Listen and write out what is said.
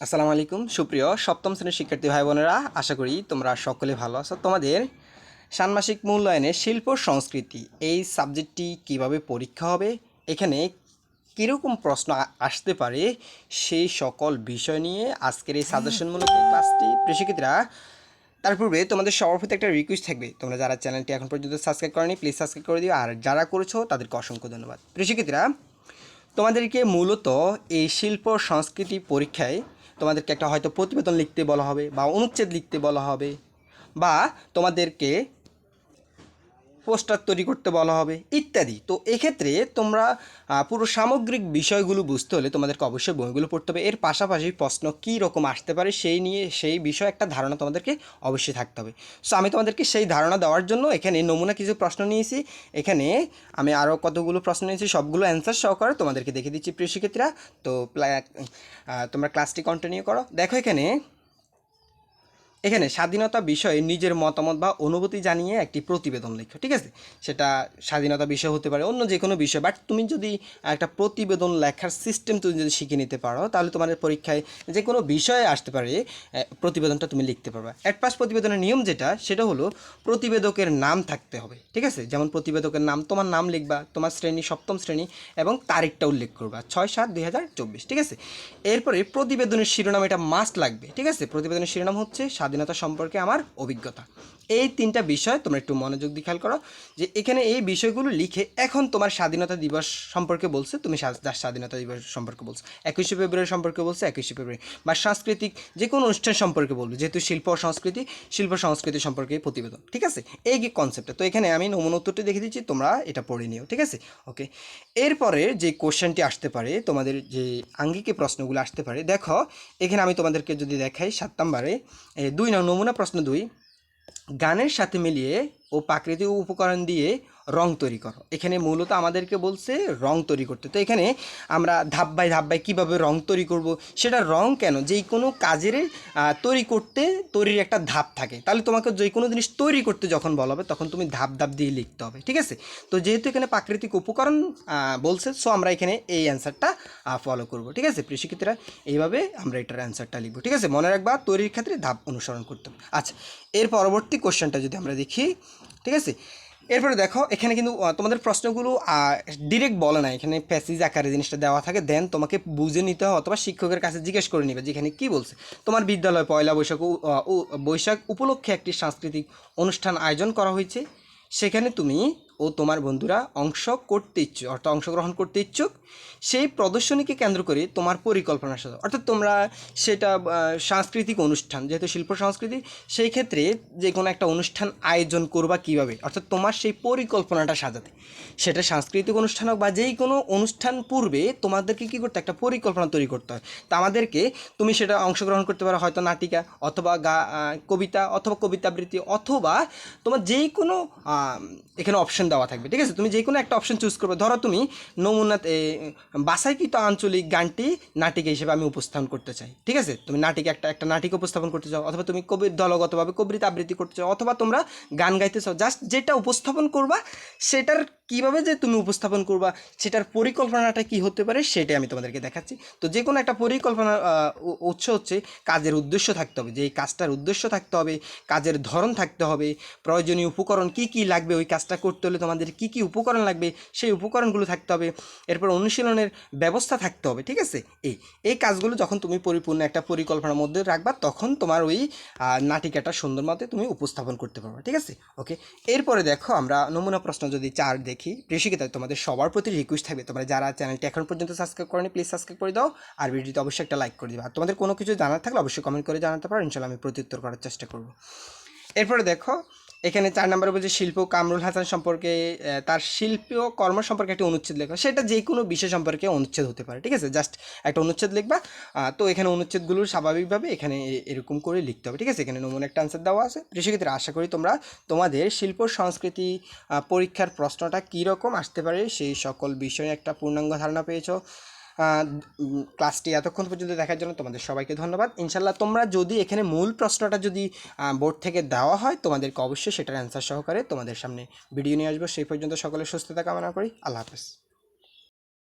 আসসালামু আলাইকুম। সুপ্রিয় সপ্তম শ্রেণির শিক্ষার্থী ভাই বোনেরা আশা করি তোমরা সকলে ভালো আছো। তোমাদের ষান্মাসিক মূল্যায়নে শিল্প সংস্কৃতি, এই সাবজেক্টটি কীভাবে পরীক্ষা হবে, এখানে কীরকম প্রশ্ন আসতে পারে, সেই সকল বিষয় নিয়ে আজকের এই সাজেশনমূলক ক্লাসটি প্রেক্ষিতরা তার পূর্বে তোমাদের সবার প্রতি একটা রিকোয়েস্ট থাকবে। তোমরা যারা চ্যানেলটি এখন পর্যন্ত সাবস্ক্রাইব করনি প্লিজ সাবস্ক্রাইব করে দিও। আর যারা করেছ, তাদেরকে অসংখ্য ধন্যবাদ। প্রেক্ষিতরা তোমাদেরকে মূলত এই শিল্প সংস্কৃতি পরীক্ষায় তোমাদেরকে একটা হয়তো প্রতিবেদন লিখতে বলা হবে বা অনুচ্ছেদ লিখতে বলা হবে বা তোমাদেরকে পোস্টার তৈরি করতে বলা হবে, ইত্যাদি। তো এক্ষেত্রে তোমরা পুরো সামগ্রিক বিষয়গুলো বুঝতে হলে তোমাদেরকে অবশ্যই বইগুলো পড়তে হবে। এর পাশাপাশি প্রশ্ন কী রকম আসতে পারে সেই নিয়ে, সেই বিষয়ে একটা ধারণা তোমাদেরকে অবশ্যই থাকতে হবে। সো আমি তোমাদেরকে সেই ধারণা দেওয়ার জন্য এখানে নমুনা কিছু প্রশ্ন নিয়েছি। এখানে আমি আরও কতগুলো প্রশ্ন নিয়েছি, সবগুলো অ্যান্সার সহকারে তোমাদেরকে দেখে দিচ্ছি প্রিয় শিক্ষার্থীরা। তো তোমরা ক্লাসটি কন্টিনিউ করো। দেখো এখানে এখানে স্বাধীনতা বিষয়ে নিজের মতামত বা অনুভূতি জানিয়ে একটি প্রতিবেদন লেখো, ঠিক আছে? সেটা স্বাধীনতা বিষয় হতে পারে, অন্য যে কোনো বিষয় বাট তুমি যদি একটা প্রতিবেদন লেখার সিস্টেম তুমি যদি শিখে নিতে পারো, তাহলে তোমাদের পরীক্ষায় যে কোনো বিষয়ে আসতে পারে প্রতিবেদনটা তুমি লিখতে পারবে। অ্যাট পাস প্রতিবেদনের নিয়ম যেটা, সেটা হলো প্রতিবেদকের নাম থাকতে হবে, ঠিক আছে? যেমন প্রতিবেদকের নাম, তোমার নাম লিখবা, তোমার শ্রেণি, সপ্তম শ্রেণি এবং তারিখটা উল্লেখ করবা, ছয় সাত দুই ঠিক আছে? এরপরে প্রতিবেদনের শিরোনাম এটা মাস্ট লাগবে, ঠিক আছে? প্রতিবেদনের শিরোনাম হচ্ছে স্বাধীনতা সম্পর্কে আমার অভিজ্ঞতা। এই তিনটা বিষয় তোমরা একটু মনোযোগ দিয়ে খেয়াল করো যে এখানে এই বিষয়গুলো লিখে এখন তোমার স্বাধীনতা দিবস সম্পর্কে বলছে তুমি স্বাধীনতা দিবস সম্পর্কে বলছো। একুশে ফেব্রুয়ারি সম্পর্কে বলছো একুশে ফেব্রুয়ারি। বা সাংস্কৃতিক যে কোনো অনুষ্ঠান সম্পর্কে বলবে যেহেতু শিল্প সংস্কৃতি শিল্প সংস্কৃতি সম্পর্কে প্রতিবেদন ঠিক আছে? এই কি কনসেপ্টটা তো এখানে আমি নমুনা উত্তরটি দেখে দিচ্ছি তোমরা এটা পড়ে নিও ঠিক আছে? ওকে। এরপরে যে কোশ্চেনটি আসতে পারে তোমাদের যে আঙ্গিকে প্রশ্নগুলো আসতে পারে দেখো এখানে আমি তোমাদেরকে যদি দেখাই সাত নম্বরে এ, দুই নং নমুনা প্রশ্ন দুই। গানের সাথে মিলিয়ে ও প্রাকৃতিক উপকরণ দিয়ে রং তৈরি করো। এখানে মূলত আমাদেরকে বলছে রং তৈরি করতে। তো এখানে আমরা ধাপ বাই ধাপ বাই কীভাবে রং তৈরি করব, সেটা রং কেন? যেই কোনো কাজের তৈরি করতে তৈরির একটা ধাপ থাকে। তাহলে তোমাকে যে কোনো জিনিস তৈরি করতে যখন বলা হবে, তখন তুমি ধাপ ধাপ দিয়ে লিখতে হবে, ঠিক আছে? তো যেহেতু এখানে প্রাকৃতিক উপকরণ বলছে সো আমরা এখানে এই অ্যান্সারটা ফলো করব, ঠিক আছে? শিক্ষার্থীরা, এইভাবে আমরা এটার অ্যান্সারটা লিখব, ঠিক আছে? মনে রাখবা, তৈরির ক্ষেত্রে ধাপ অনুসরণ করতে হবে। আচ্ছা এর পরবর্তী কোশ্চেনটা যদি আমরা দেখি, ঠিক আছে? এরপরে দেখো, এখানে কিন্তু তোমাদের প্রশ্নগুলো ডিরেক্ট বলে না। এখানে প্যাসেজ আকারে জিনিসটা দেওয়া থাকে দেন তোমাকে বুঝে নিতে হয় অথবা শিক্ষকের কাছে জিজ্ঞেস করে নেবে যেখানে কি বলছে। তোমার বিদ্যালয়ে পয়লা বৈশাখ বৈশাখ উপলক্ষে একটি সাংস্কৃতিক অনুষ্ঠান আয়োজন করা হয়েছে। সেখানে তুমি ও তোমার বন্ধুরা অংশ করতে ইচ্ছুক, অর্থাৎ অংশগ্রহণ করতে ইচ্ছুক, সেই প্রদর্শনীকে কেন্দ্র করে তোমার পরিকল্পনা সাথে, অর্থাৎ তোমরা সেটা সাংস্কৃতিক অনুষ্ঠান, যেহেতু শিল্প সংস্কৃতি, সেই ক্ষেত্রে যে কোনো একটা অনুষ্ঠান আয়োজন করবা কীভাবে, অর্থাৎ তোমার সেই পরিকল্পনাটা সাজাতে। সেটা সাংস্কৃতিক অনুষ্ঠান হোক বা যেই কোনো অনুষ্ঠান পূর্বে তোমাদেরকে কী করতে একটা পরিকল্পনা তৈরি করতে হয়। তা আমাদেরকে তুমি সেটা অংশগ্রহণ করতে পারো, হয়তো নাটিকা অথবা গা কবিতা অথবা কবিতা আবৃত্তি অথবা তোমার যেই কোনো এখানে অপশন দেওয়া থাকবে, ঠিক আছে? তুমি যে কোনো একটা অপশন চুজ করবে। ধরো তুমি নমুনা বাসাইকৃত আঞ্চলিক গানটি নাটিকা হিসেবে আমি উপস্থাপন করতে চাই, ঠিক আছে? তুমি নাটিকে একটা একটা নাটিক উপস্থাপন করতে চাও, অথবা তুমি কবি, দলগতভাবে কবিতা আবৃত্তি করতে চাও, অথবা তোমরা গান গাইতে চাও জাস্ট যেটা উপস্থাপন করবা, সেটার কীভাবে যে তুমি উপস্থাপন করবা, সেটার পরিকল্পনাটা কি হতে পারে, সেটাই আমি তোমাদেরকে দেখাচ্ছি। তো যে কোনো একটা পরিকল্পনা উৎস হচ্ছে কাজের উদ্দেশ্য থাকতে হবে। যে এই কাজটার উদ্দেশ্য থাকতে হবে, কাজের ধরন থাকতে হবে, প্রয়োজনীয় উপকরণ কি কি লাগবে, ওই কাজটা করতে হলে তোমাদের কি কি উপকরণ লাগবে, সেই উপকরণগুলো থাকতে হবে। এরপর অনুশীলনের ব্যবস্থা থাকতে হবে, ঠিক আছে? এই এই কাজগুলো যখন তুমি পরিপূর্ণ একটা পরিকল্পনার মধ্যে রাখবা, তখন তোমার ওই নাটিকাটা সুন্দর মতে তুমি উপস্থাপন করতে পারবে, ঠিক আছে? ওকে? এরপরে দেখো আমরা নমুনা প্রশ্ন যদি চার দেখি প্রেষিকিতা তোমাদের সবার প্রতি রিকোয়েস্ট থাকবে। তোমরা যারা চ্যানেলটি এখন পর্যন্ত সাবস্ক্রাইব করেনি প্লিজ সাবস্ক্রাইব করে দাও। আর ভিডিওতে অবশ্যই একটা লাইক করে দেবে। আর তোমাদের কোনো কিছু জানার থাকলে অবশ্যই কমেন্ট করে জানাতে পারো। ইনশাল্লাহ আমি প্রত্যুত্তর করার চেষ্টা করব। এরপরে দেখো এখানে চার নম্বরে বলছে শিল্প কামরুল হাসান সম্পর্কে তার শিল্প কর্ম সম্পর্কে একটা অনুচ্ছেদ লেখা। সেটা যে কোনো বিষয় সম্পর্কে অনুচ্ছেদ হতে পারে, ঠিক আছে? জাস্ট একটা অনুচ্ছেদ লিখবা তো এখানে অনুচ্ছেদগুলো স্বাভাবিকভাবে এখানে এরকম করে লিখতে হবে, ঠিক আছে? এখানে নমুনা একটা আনসার দেওয়া আছে। কৃষিক্ষেত্রে আশা করি তোমরা তোমাদের শিল্প, সংস্কৃতি পরীক্ষার প্রশ্নটা কীরকম আসতে পারে, সেই সকল বিষয়ে একটা পূর্ণাঙ্গ ধারণা পেয়েছ। ক্লাসটি এতক্ষণ পর্যন্ত দেখার জন্য তোমাদের সবাইকে ধন্যবাদ। ইনশাল্লাহ তোমরা যদি এখানে মূল প্রশ্নটা যদি বোর্ড থেকে দেওয়া হয়, তোমাদেরকে অবশ্যই সেটার অ্যান্সার সহকারে তোমাদের সামনে ভিডিও নিয়ে আসব। সেই পর্যন্ত সকলে সুস্থতা কামনা করি। আল্লাহ হাফেজ।